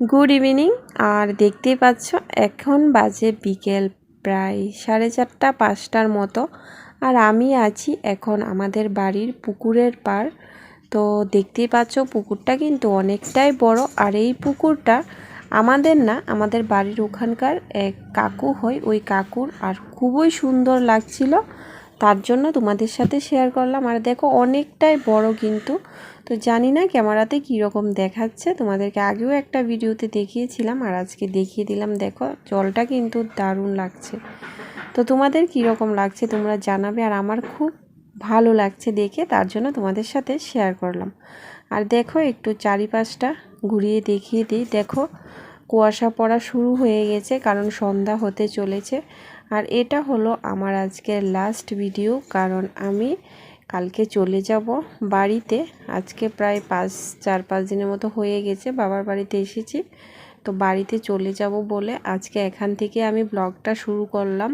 Good evening আর দেখতেই পাচ্ছ, এখন বাজে বিকেল প্রায় সাড়ে চারটা, পাঁচটার মতো। আর আমি আছি এখন আমাদের বাড়ির পুকুরের পার তো দেখতেই পাচ্ছ, পুকুরটা কিন্তু অনেকটাই বড়। আর এই পুকুরটা আমাদের না, আমাদের বাড়ির ওখানকার এক কাকু হয়। ওই কাকুর আর খুবই সুন্দর লাগছিল। তার জন্য তোমাদের সাথে শেয়ার করলাম। আর দেখো, অনেকটাই বড় কিন্তু। তো জানি না ক্যামেরাতে কীরকম দেখাচ্ছে। তোমাদেরকে আগেও একটা ভিডিওতে দেখিয়েছিলাম আর আজকে দেখিয়ে দিলাম। দেখো, জলটা কিন্তু দারুণ লাগছে। তো তোমাদের কীরকম লাগছে তোমরা জানাবে আর আমার খুব ভালো লাগছে দেখে, তার জন্য তোমাদের সাথে শেয়ার করলাম। আর দেখো, একটু চারিপাশটা ঘুরিয়ে দেখিয়ে দিই। দেখো, কুয়াশা পড়া শুরু হয়ে গেছে, কারণ সন্ধ্যা হতে চলেছে। আর এটা হলো আমার আজকের লাস্ট ভিডিও কারণ আমি কালকে চলে যাব বাড়িতে। আজকে প্রায় পাঁচ, চার, পাঁচ দিনের মতো হয়ে গেছে, বাবার বাড়িতে এসেছি। তো বাড়িতে চলে যাব বলে আজকে এখান থেকে আমি ব্লগটা শুরু করলাম।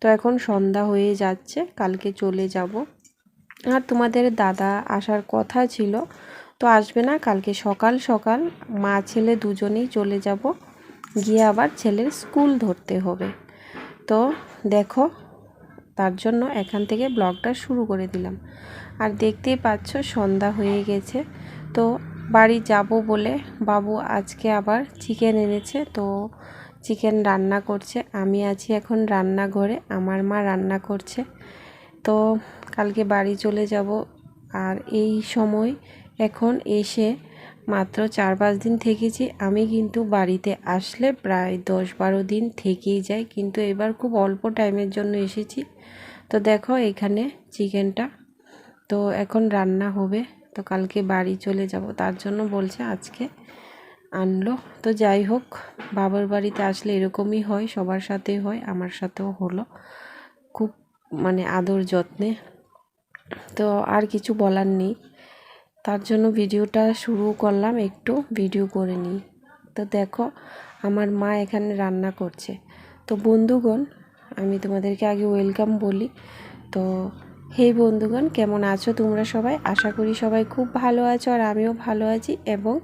তো এখন সন্ধ্যা হয়ে যাচ্ছে, কালকে চলে যাব। আর তোমাদের দাদা আসার কথা ছিল, তো আসবে না, কালকে সকাল সকাল মা ছেলে দুজনেই চলে যাব। গিয়ে আবার ছেলের স্কুল ধরতে হবে। তো দেখো তার জন্য এখান থেকে ব্লগটা শুরু করে দিলাম। আর দেখতেই পাচ্ছ, সন্ধ্যা হয়ে গেছে। তো বাড়ি যাব বলে বাবু আজকে আবার চিকেন এনেছে, তো চিকেন রান্না করছে। আমি আছি এখন রান্নাঘরে, আমার মা রান্না করছে। তো কালকে বাড়ি চলে যাব। আর এই সময় এখন এসে মাত্র চার পাঁচ দিন থেকেছি। আমি কিন্তু বাড়িতে আসলে প্রায় দশ বারো দিন থেকেই যাই। কিন্তু এবার খুব অল্প টাইমের জন্য এসেছি। তো দেখো এখানে চিকেনটা। তো এখন রান্না হবে। তো কালকে বাড়ি চলে যাব। তার জন্য বলছে আজকে আনলো। তো যাই হোক, বাবার বাড়িতে আসলে এরকমই হয়। সবার সাথে হয়, আমার সাথেও হলো। খুব মানে আদর যত্নে। তো আর কিছু বলার নেই। তার জন্য ভিডিওটা শুরু করলাম, একটু ভিডিও করে নিই। তো দেখো, আমার মা এখানে রান্না করছে। তো বন্ধুগণ, আমি তোমাদেরকে আগে ওয়েলকাম বলি। তো হে বন্ধুগণ, কেমন আছো তোমরা সবাই? আশা করি সবাই খুব ভালো আছো আর আমিও ভালো আছি এবং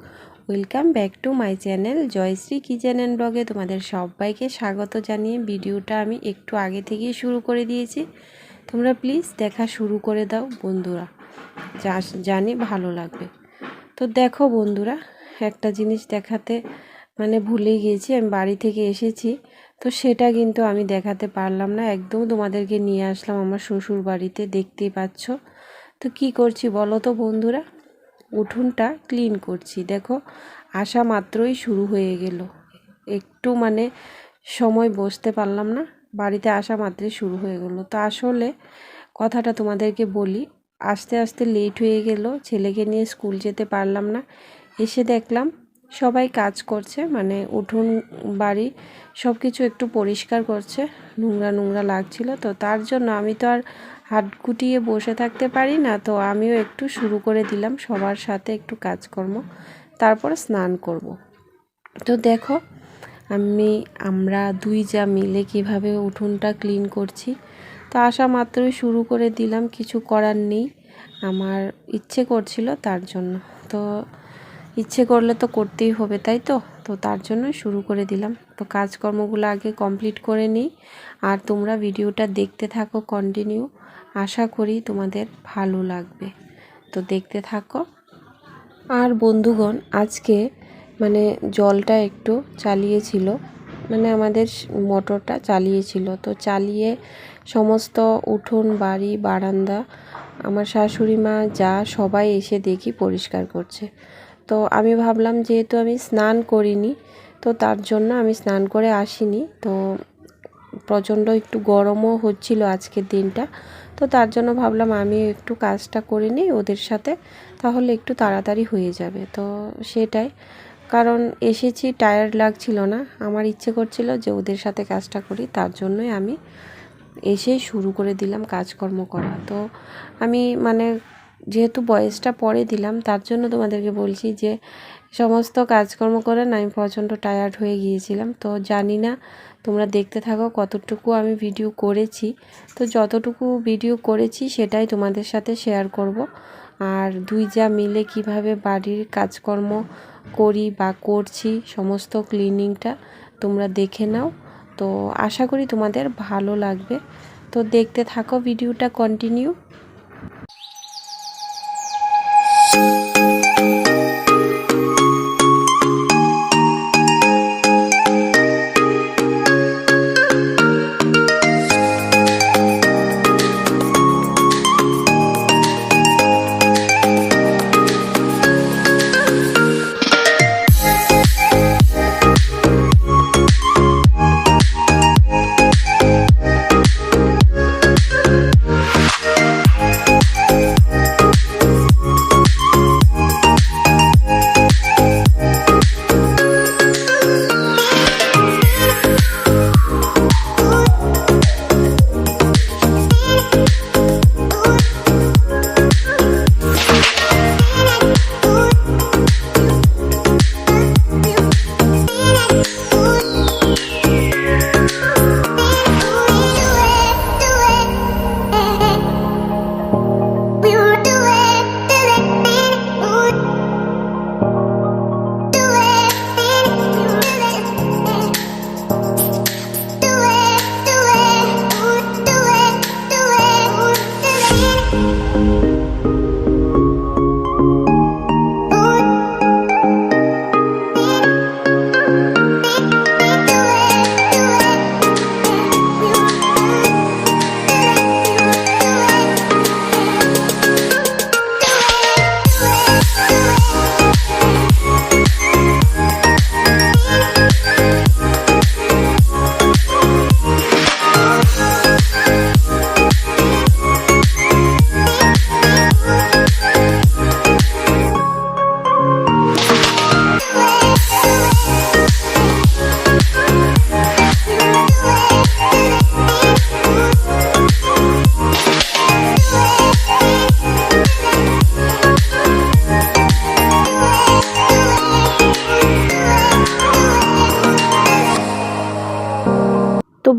welcome back to my channel Jayshree kitchen and ব্লগে তোমাদের সবাইকে স্বাগত জানিয়ে ভিডিওটা আমি একটু আগে থেকেই শুরু করে দিয়েছি। তোমরা প্লিজ দেখা শুরু করে দাও, বন্ধুরা। যা জানি ভালো লাগবে। তো দেখো বন্ধুরা, একটা জিনিস দেখাতে মানে ভুলে গিয়েছি, আমি বাড়ি থেকে এসেছি। তো সেটা কিন্তু আমি দেখাতে পারলাম না, একদম তোমাদেরকে নিয়ে আসলাম আমার শ্বশুর বাড়িতে, দেখতেই পাচ্ছ। তো কি করছি বলো তো বন্ধুরা? উঠোনটা ক্লিন করছি, দেখো, আসা মাত্রই শুরু হয়ে গেল। একটু মানে সময় বসতে পারলাম না, বাড়িতে আসা মাত্রই শুরু হয়ে গেলো। তো আসলে কথাটা তোমাদেরকে বলি আস্তে আস্তে লেট হয়ে গেল। ছেলেকে নিয়ে স্কুল যেতে পারলাম না। এসে দেখলাম সবাই কাজ করছে মানে উঠোন, বাড়ি সব কিছু একটু পরিষ্কার করছে। নোংরা নোংরা লাগছিল তো তার জন্য আমি তো আর হাত গুটিয়ে বসে থাকতে পারি না, তো আমিও একটু শুরু করে দিলাম সবার সাথে একটু কাজকর্ম। তারপর স্নান করব। তো দেখো আমি, আমরা দুই যা মিলে কীভাবে উঠোনটা ক্লিন করছি। তো আসা মাত্রই শুরু করে দিলাম, কিছু করার নেই। আমার ইচ্ছে করছিল তার জন্য। তো ইচ্ছে করলে তো করতেই হবে, তাই তো? তো তার জন্য শুরু করে দিলাম। তো কাজকর্মগুলো আগে কমপ্লিট করে নিই। আর তোমরা ভিডিওটা দেখতে থাকো কন্টিনিউ আশা করি তোমাদের ভালো লাগবে। তো দেখতে থাকো। আর বন্ধুগণ, আজকে মানে জলটা একটু চালিয়েছিল। মানে আমাদের মোটরটা চালিয়েছিল। তো চালিয়ে সমস্ত উঠোন, বাড়ি, বারান্দা, আমার শাশুড়ি মা যা, সবাই এসে দেখি পরিষ্কার করছে। তো আমি ভাবলাম যেহেতু আমি স্নান করিনি, তো তার জন্য আমি স্নান করে আসিনি। তো প্রচণ্ড একটু গরমও হচ্ছিল আজকের দিনটা। তো তার জন্য ভাবলাম আমি একটু কাজটা করে নিই ওদের সাথে, তাহলে একটু তাড়াতাড়ি হয়ে যাবে। তো সেটাই কারণ এসেছি টায়ার্ড লাগছিল না। আমার ইচ্ছে করছিল যে ওদের সাথে কাজটা করি, তার জন্যই আমি এসে শুরু করে দিলাম কাজকর্ম করা। তো আমি মানে যেহেতু বয়সটা পরে দিলাম, তার জন্য তোমাদেরকে বলছি যে সমস্ত কাজকর্ম করে না, আমি প্রচণ্ড টায়ার্ড হয়ে গিয়েছিলাম। তো জানি না, তোমরা দেখতে থাকো কতটুকু আমি ভিডিও করেছি। তো যতটুকু ভিডিও করেছি সেটাই তোমাদের সাথে শেয়ার করব। আর দুই যা মিলে কীভাবে বাড়ির কাজকর্ম করি বা করছি, সমস্ত ক্লিনিংটা তোমরা দেখে নাও। তো আশা করি তোমাদের ভালো লাগবে। তো দেখতে থাকো ভিডিওটা কন্টিনিউ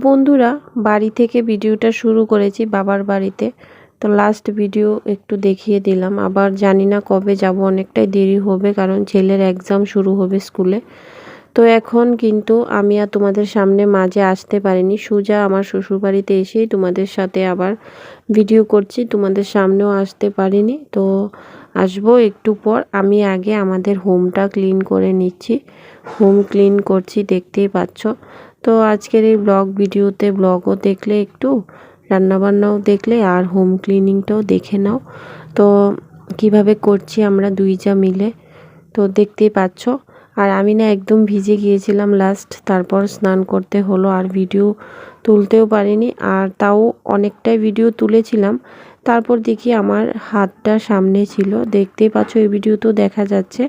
বন্ধুরা, বাড়ি থেকে ভিডিওটা শুরু করেছি বাবার বাড়িতে। তো লাস্ট ভিডিও একটু দেখিয়ে দিলাম। আবার জানি না কবে যাব, অনেকটাই দেরি হবে কারণ ছেলের এক্সাম শুরু হবে স্কুলে তো এখন কিন্তু আমি আর তোমাদের সামনে মাঝে আসতে পারিনি। সুজা আমার শ্বশুরবাড়িতে এসেই তোমাদের সাথে আবার ভিডিও করছি। তোমাদের সামনেও আসতে পারিনি। তো আসব একটু পর। আমি আগে আমাদের হোমটা ক্লিন করে নিচ্ছি। হোম ক্লিন করছি, দেখতেই পাচ্ছ। তো আজকের এই ব্লগ ভিডিওতে, ব্লগও দেখলে একটু, রান্নাবান্নাও দেখলে আর হোম ক্লিনিংটাও দেখে নাও। তো কীভাবে করছি আমরা দুই যা মিলে, তো দেখতেই পাচ্ছ। আর আমি না একদম ভিজে গিয়েছিলাম লাস্ট তারপর স্নান করতে হলো আর ভিডিও তুলতেও পারিনি। আর তাও অনেকটাই ভিডিও তুলেছিলাম। তারপর দেখি আমার হাতটা সামনে ছিল। দেখতেই পাচ্ছ, এই ভিডিও তো দেখা যাচ্ছে।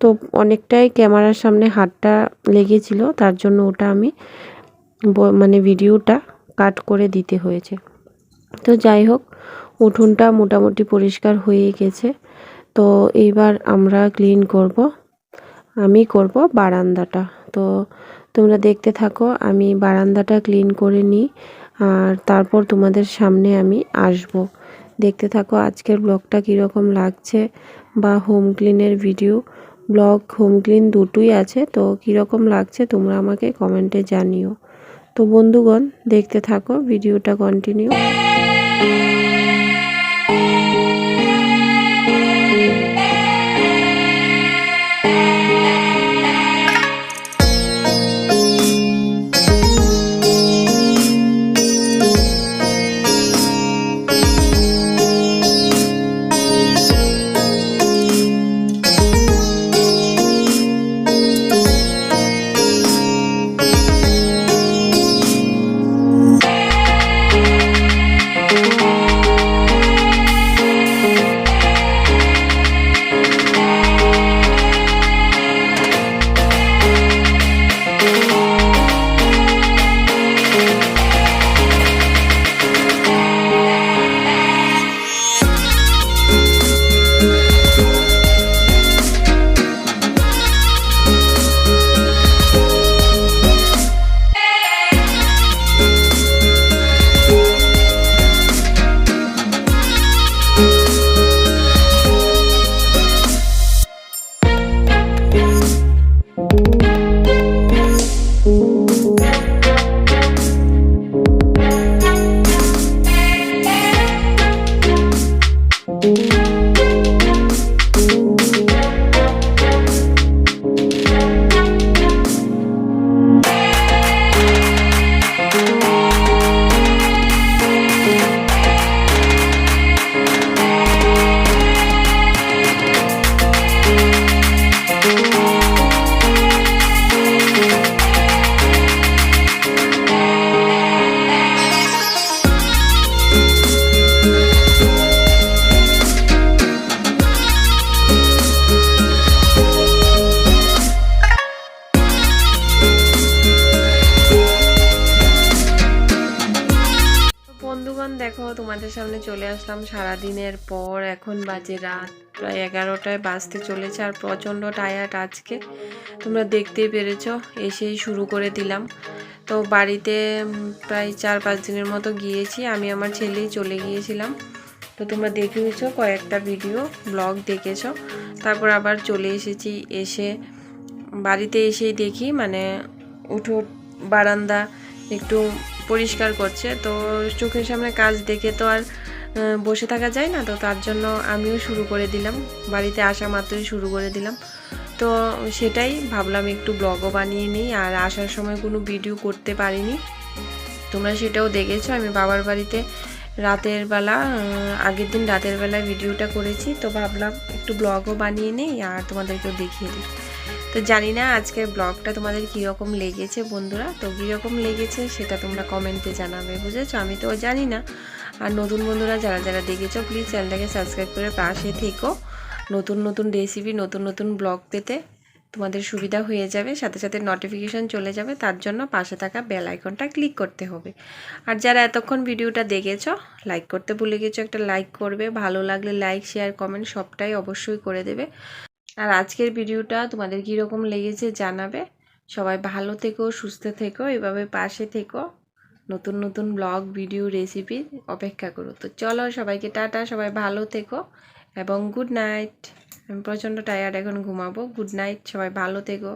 তো অনেকটাই ক্যামেরার সামনে হাতটা লেগেছিল, তার জন্য ওটা আমি মানে ভিডিওটা কাট করে দিতে হয়েছে। তো যাই হোক, উঠোনটা মোটামুটি পরিষ্কার হয়ে গেছে। তো এইবার আমরা ক্লিন করব। আমি করব বারান্দাটা। তো তোমরা দেখতে থাকো, আমি বারান্দাটা ক্লিন করে নিই। আর তারপর তোমাদের সামনে আমি আসব। দেখতে থাকো আজকের ব্লগটা কীরকম লাগছে বা হোম ক্লিনের ভিডিও ব্লগ হোম ক্লিন দুটোই আছে, তো কীরকম লাগছে তোমরা আমাকে কমেন্টে জানিও। তো বন্ধুগণ, দেখতে থাকো ভিডিওটা কন্টিনিউ আসলাম সারা দিনের পর। এখন বাজে রাত, প্রায় এগারোটায় বাজতে চলেছে আর প্রচণ্ড টায়ার্ড আজকে। তোমরা দেখতেই পেরেছ, এসেই শুরু করে দিলাম। তো বাড়িতে প্রায় চার পাঁচ দিনের মতো গিয়েছি, আমি আমার ছেলেই চলে গিয়েছিলাম। তো তোমরা দেখেছ কয়েকটা ভিডিও ব্লগ দেখেছ। তারপর আবার চলে এসেছি, এসে বাড়িতে এসেই দেখি মানে উঠো, বারান্দা একটু পরিষ্কার করছে। তো চোখের সামনে কাজ দেখে তো আর বসে থাকা যায় না, তো তার জন্য আমিও শুরু করে দিলাম। বাড়িতে আসা মাত্রই শুরু করে দিলাম। তো সেটাই ভাবলাম একটু ব্লগও বানিয়ে নিই, আর আসার সময় কোনো ভিডিও করতে পারিনি। তোমরা সেটাও দেখেছ, আমি বাবার বাড়িতে রাতের বেলা আগের দিন রাতের বেলায় ভিডিওটা করেছি। তো ভাবলাম একটু ব্লগও বানিয়ে নিই, আর তোমাদেরকেও দেখিয়ে দিই। তো জানি না আজকের ব্লগটা তোমাদের কীরকম লেগেছে বন্ধুরা, তো কীরকম লেগেছে সেটা তোমরা কমেন্টে জানাবে, বুঝেছ? আমি তো জানি না। আর নতুন বন্ধুরা যারা যারা দেখেছ প্লিজ চ্যানেলটাকে সাবস্ক্রাইব করে পাশে থেকো। নতুন নতুন রেসিপি নতুন নতুন ব্লগ পেতে তোমাদের সুবিধা হয়ে যাবে, সাথে সাথে নোটিফিকেশান চলে যাবে, তার জন্য পাশে থাকা বেল আইকনটা ক্লিক করতে হবে। আর যারা এতক্ষণ ভিডিওটা দেখেছ লাইক করতে ভুলে গেছো, একটা লাইক করবে, ভালো লাগলে লাইক শেয়ার কমেন্ট সবটাই অবশ্যই করে দেবে। আর আজকের ভিডিওটা তোমাদের কীরকম লেগেছে জানাবে? সবাই ভালো থেকো, সুস্থ থেকো, এভাবে পাশে থেকো। নতুন নতুন ব্লগ ভিডিও রেসিপি অপেক্ষা করো। তো চলো সবাইকে টাটা, সবাই ভালো থেকো এবং গুড নাইট আমি প্রচণ্ড টায়ার্ড এখন ঘুমাবো। গুড নাইট সবাই ভালো থেকো।